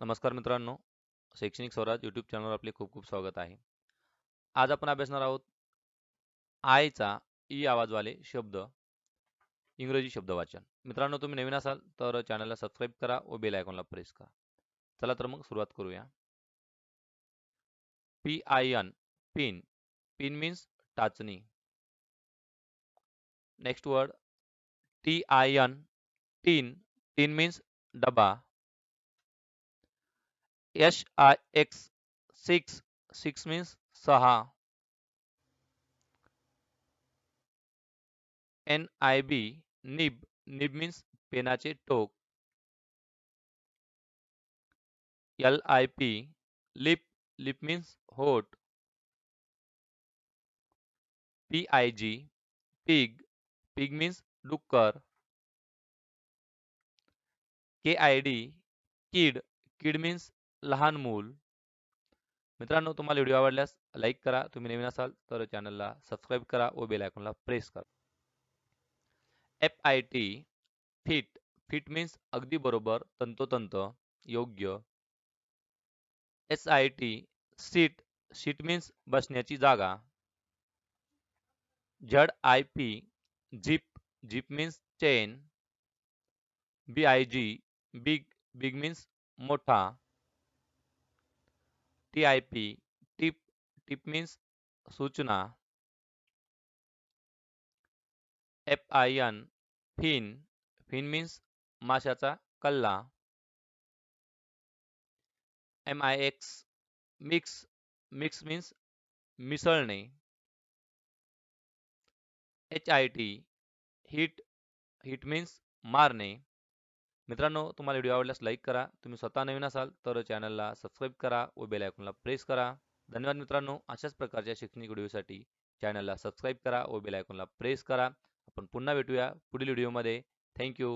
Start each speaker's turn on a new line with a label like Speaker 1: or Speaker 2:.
Speaker 1: नमस्कार मित्रांनो शैक्षणिक स्वराज यूट्यूब चॅनलवर आपले खूप खूप स्वागत आहे. आज आपण अभ्यासणार आहोत आयचा ई e आवाजवाले शब्द इंग्रजी शब्द वाचन. मित्रांनो तुम्ही नवीन असाल तर चॅनलला सबस्क्राईब करा व बेल आयकॉनला प्रेस करा. चला तर मग सुरुवात करूया. P I N pin pin means टाचणी. Next word T I N tin tin means डबा. H I X six six means सहा N I B nib nib means पेनाचे Tonk L I P lip lip means होट P I G pig pig means डुक्कर K I D kid kid means लहान मूल. मित्रांनो, तुम्हाला video आवडल्यास like करा. तुम्ही नवीन असाल तर चॅनलला सबस्क्राईब करा व बेल आयकॉनला प्रेस करा. F I T fit fit means अगदी बरोबर, तंतोतंत, योग्य. S I T seat seat means बसण्याची जागा. Z I P zip zip means chain B I G big big means मोठा. T P tip tip means सूचना। F I N fin fin means माशाचा Kalla. M I X mix mix means मिसळणे। H I T hit hit means मारणे। मित्रांनो तुम्हाला video आवडल्यास like करा. तुम्ही स्वतः नवीन असाल तर चॅनलला सबस्क्राईब करा व बेल आयकॉनला प्रेस करा. धन्यवाद मित्रांनो. अशाच प्रकारच्या शैक्षणिक व्हिडिओसाठी चॅनलला सबस्क्राईब करा व बेल आयकॉनला प्रेस करा. आपण पुन्हा भेटूया पुढील व्हिडिओमध्ये थँक्यू